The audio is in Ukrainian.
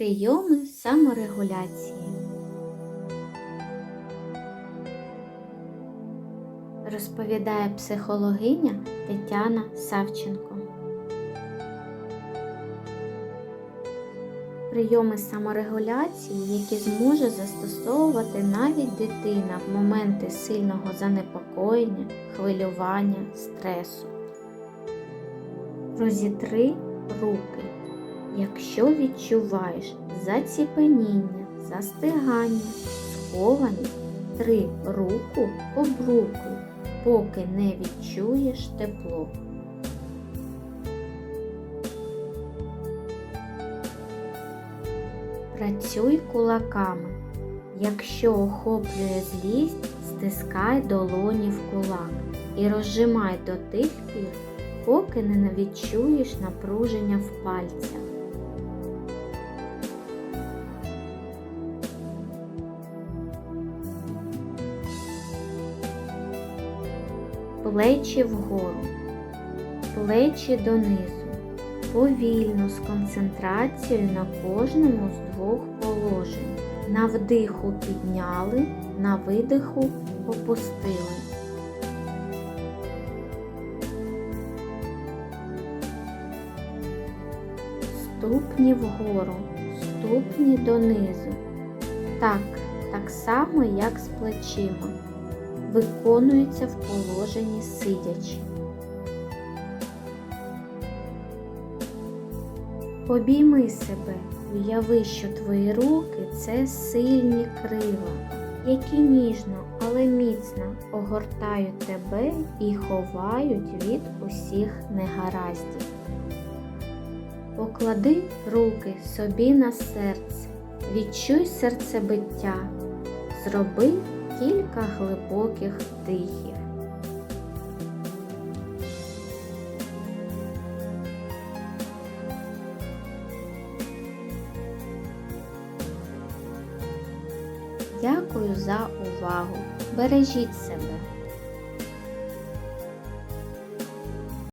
Прийоми саморегуляції. Розповідає психологиня Тетяна Савченко. Прийоми саморегуляції, які зможе застосовувати навіть дитина в моменти сильного занепокоєння, хвилювання, стресу. Розітри руки. Якщо відчуваєш заціпеніння, застигання, схованість, три руку об руку, поки не відчуєш тепло. Працюй кулаками. Якщо охоплює злість, стискай долоні в кулак і розжимай до тих пір, поки не відчуєш напруження в пальцях. Плечі вгору, плечі донизу. Повільно з концентрацією на кожному з двох положень. На вдиху підняли, на видиху опустили. Ступні вгору, ступні донизу. Так, так само, як з плечима. Виконується в положенні сидячи. Обійми себе, уяви, що твої руки це сильні крила, які ніжно, але міцно огортають тебе і ховають від усіх негараздів. Поклади руки собі на серце, відчуй серцебиття, зроби кілька глибоких дихів. Дякую за увагу. Бережіть себе.